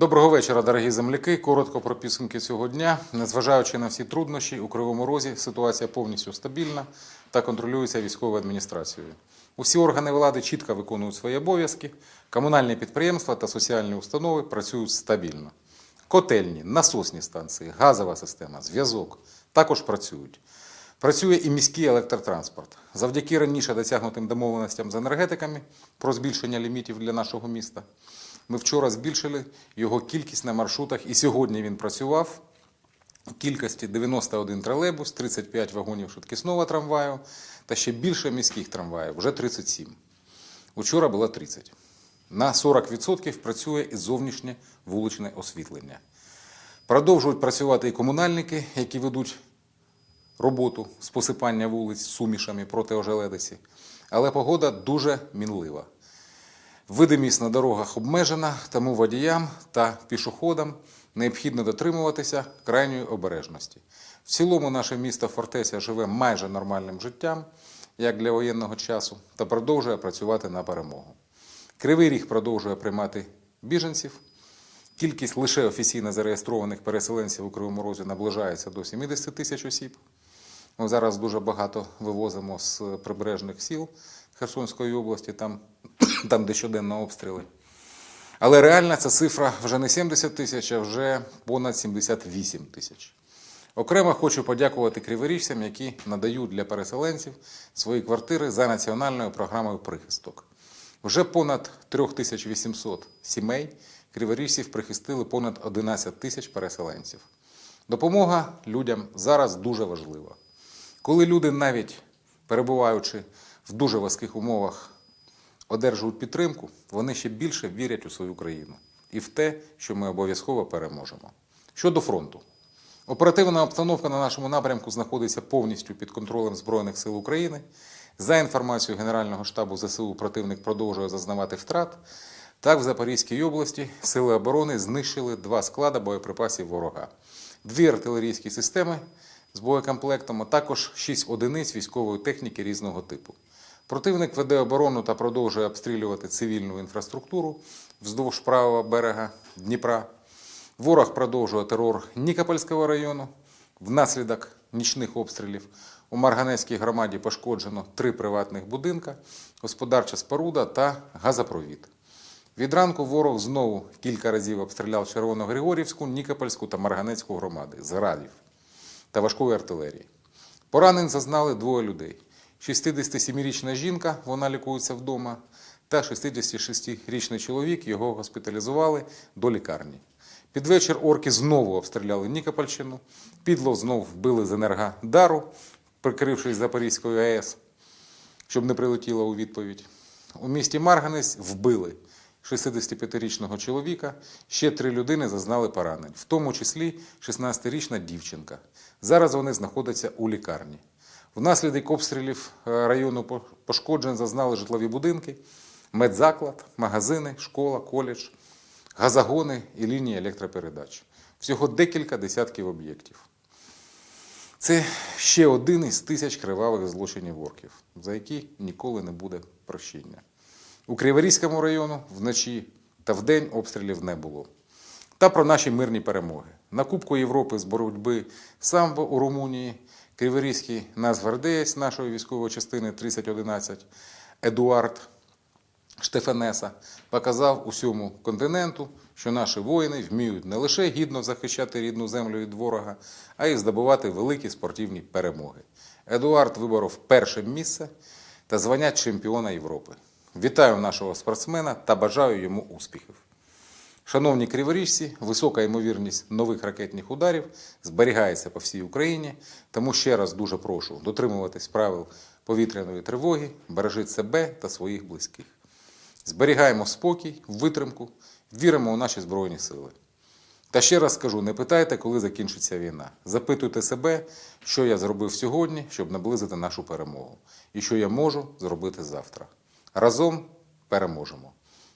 Доброго вечора, дорогі земляки. Коротко про підсумки цього дня. Незважаючи на всі труднощі, у Кривому Розі ситуація повністю стабільна та контролюється військовою адміністрацією. Усі органи влади чітко виконують свої обов'язки, комунальні підприємства та соціальні установи працюють стабільно. Котельні, насосні станції, газова система, зв'язок також працюють. Працює і міський електротранспорт. Завдяки раніше досягнутим домовленостям з енергетиками про збільшення лімітів для нашого міста. Ми вчора збільшили його кількість на маршрутах, і сьогодні він працював у кількості 91 тролейбус, 35 вагонів швидкісного трамваю та ще більше міських трамваїв, вже 37. Учора було 30. На 40% працює і зовнішнє вуличне освітлення. Продовжують працювати і комунальники, які ведуть роботу з посипання вулиць сумішами проти ожеледиці. Але погода дуже мінлива. Видимість на дорогах обмежена, тому водіям та пішоходам необхідно дотримуватися крайньої обережності. В цілому наше місто Фортеця живе майже нормальним життям, як для воєнного часу, та продовжує працювати на перемогу. Кривий Ріг продовжує приймати біженців. Кількість лише офіційно зареєстрованих переселенців у Кривому Розі наближається до 70 тисяч осіб. Ми зараз дуже багато вивозимо з прибережних сіл Херсонської області, там, там де щоденно обстріли. Але реальна ця цифра вже не 70 тисяч, а вже понад 78 тисяч. Окремо хочу подякувати криворіжцям, які надають для переселенців свої квартири за національною програмою прихисток. Вже понад 3800 сімей криворіжців прихистили понад 11 тисяч переселенців. Допомога людям зараз дуже важлива. Коли люди, навіть перебуваючи в дуже важких умовах, одержують підтримку, вони ще більше вірять у свою країну і в те, що ми обов'язково переможемо. Щодо фронту, оперативна обстановка на нашому напрямку знаходиться повністю під контролем Збройних сил України. За інформацією Генерального штабу ЗСУ, противник продовжує зазнавати втрат. Так, в Запорізькій області сили оборони знищили два склади боєприпасів ворога, дві артилерійські системи з боєкомплектом, а також шість одиниць військової техніки різного типу. Противник веде оборону та продовжує обстрілювати цивільну інфраструктуру вздовж правого берега Дніпра. Ворог продовжує терор Нікопольського району. Внаслідок нічних обстрілів у Марганецькій громаді пошкоджено три приватних будинка, господарча споруда та газопровід. Від ранку ворог знову кілька разів обстріляв Червоногригорівську, Нікопольську та Марганецьку громади з градів та важкої артилерії. Поранень зазнали двоє людей: 67-річна жінка, вона лікується вдома, та 66-річний чоловік його госпіталізували до лікарні. Під вечір орки знову обстріляли Нікопольщину, підло знов вбили з Енергодару, прикрившись Запорізькою АЕС, щоб не прилетіло у відповідь. У місті Марганець вбили 65-річного чоловіка, ще три людини зазнали поранень, в тому числі 16-річна дівчинка. Зараз вони знаходяться у лікарні. Внаслідок обстрілів е, району пошкоджень зазнали житлові будинки, медзаклад, магазини, школа, коледж, газогони і лінії електропередач. Всього декілька десятків об'єктів. Це ще один із тисяч кривавих злочинів орків, за які ніколи не буде прощення. У Криворізькому району вночі та вдень обстрілів не було. Та про наші мирні перемоги. На Кубку Європи з боротьби самбо у Румунії Криворізький нацгвардеєць нашої військової частини 3011 Едуард Штефанеса показав усьому континенту, що наші воїни вміють не лише гідно захищати рідну землю від ворога, а й здобувати великі спортивні перемоги. Едуард виборов перше місце та звання чемпіона Європи. Вітаю нашого спортсмена та бажаю йому успіхів. Шановні криворіжці, висока ймовірність нових ракетних ударів зберігається по всій Україні, тому ще раз дуже прошу дотримуватись правил повітряної тривоги, бережіть себе та своїх близьких. Зберігаємо спокій, витримку, віримо у наші Збройні Сили. Та ще раз скажу: не питайте, коли закінчиться війна. Запитуйте себе, що я зробив сьогодні, щоб наблизити нашу перемогу, і що я можу зробити завтра. Разом переможемо.